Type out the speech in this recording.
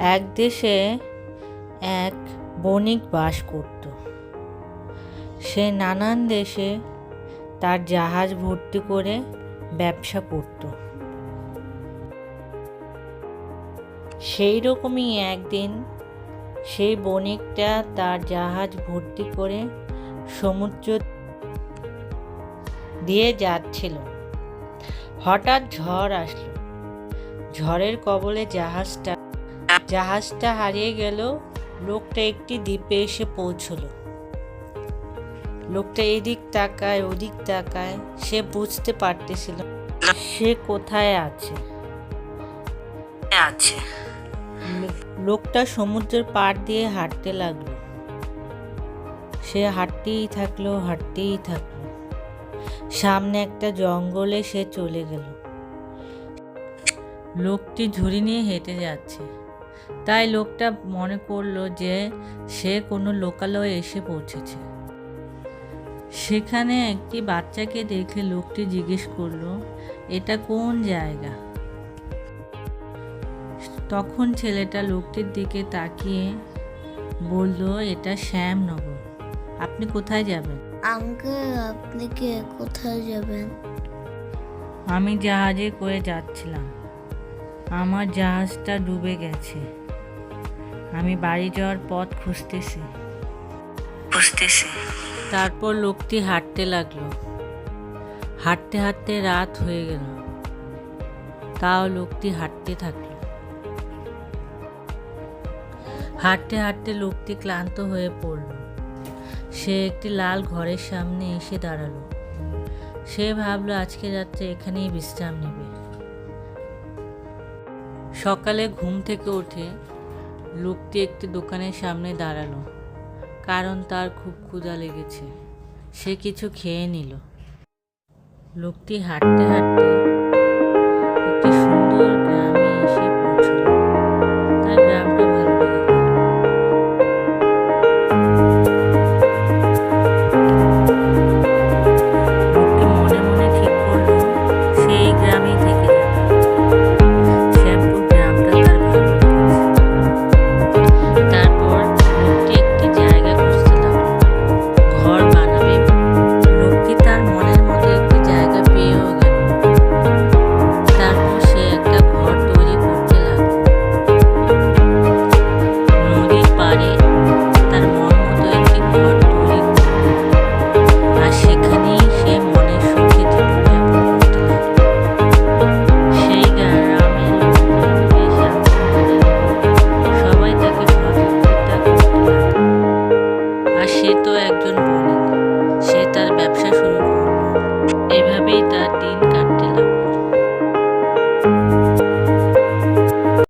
এক দেশে এক বণিক বাস করত। সে নানান দেশে তার জাহাজ ভর্তি করে ব্যবসা করত। সেই রকমই একদিন সেই বণিকটা তার জাহাজ ভর্তি করে সমুদ্র দিয়ে যাচ্ছিল। হঠাৎ ঝড় আসলো। ঝড়ের কবলে জাহাজটা জাহাজটা হারিয়ে গেল লোকটা একটি দ্বীপে এসে পৌঁছলো। লোকটা এদিক তাকায় ওদিক তাকায় সে বুঝতে পারতেছিল সে কোথায় আছে। আছে। লোকটা সমুদ্রের পাড় দিয়ে হাঁটতে লাগল। সে হাঁটতেই থাকল হাঁটতেই থাকল। সামনে একটা জঙ্গলে সে চলে গেল। লোকটি ঝুড়ি নিয়ে হেঁটে যাচ্ছে। তাই লোকটা মনে করল যে সে কোনো লোকালয়ে এসে পৌঁছেছে। সেখানে একটি বাচ্চাকে দেখে লোকটি জিজ্ঞেস করল এটা কোন জায়গা? তখন ছেলেটা লোকটির দিকে তাকিয়ে বলল এটা শ্যামনগর। আপনি কোথায় যাবেন? আঙ্কেল আপনি কে? কোথায় যাবেন? আমি জাহাজে করে যাচ্ছিলাম। আমার জাহাজটা ডুবে গেছে। আমি বাড়ি যাওয়ার পথ খুঁজতেছি। খুঁজতেছি। তারপর লোকটি হাঁটতে লাগল। হাঁটতে হাঁটতে রাত হয়ে গেল। তাও লোকটি হাঁটতে থাকল। হাঁটতে হাঁটতে লোকটি ক্লান্ত হয়ে পড়ল। সে একটি লাল ঘরের সামনে এসে দাঁড়াল। সে ভাবলো আজকে রাত্রে এখানেই বিশ্রাম নেবে। সকালে ঘুম থেকে উঠে লোকটি একটি দোকানের সামনে দাঁড়াল, কারণ তার খুব ক্ষুধা লেগেছে। সে কিছু খেয়ে নিল। লোকটি হাঁটতে হাঁটতে may dating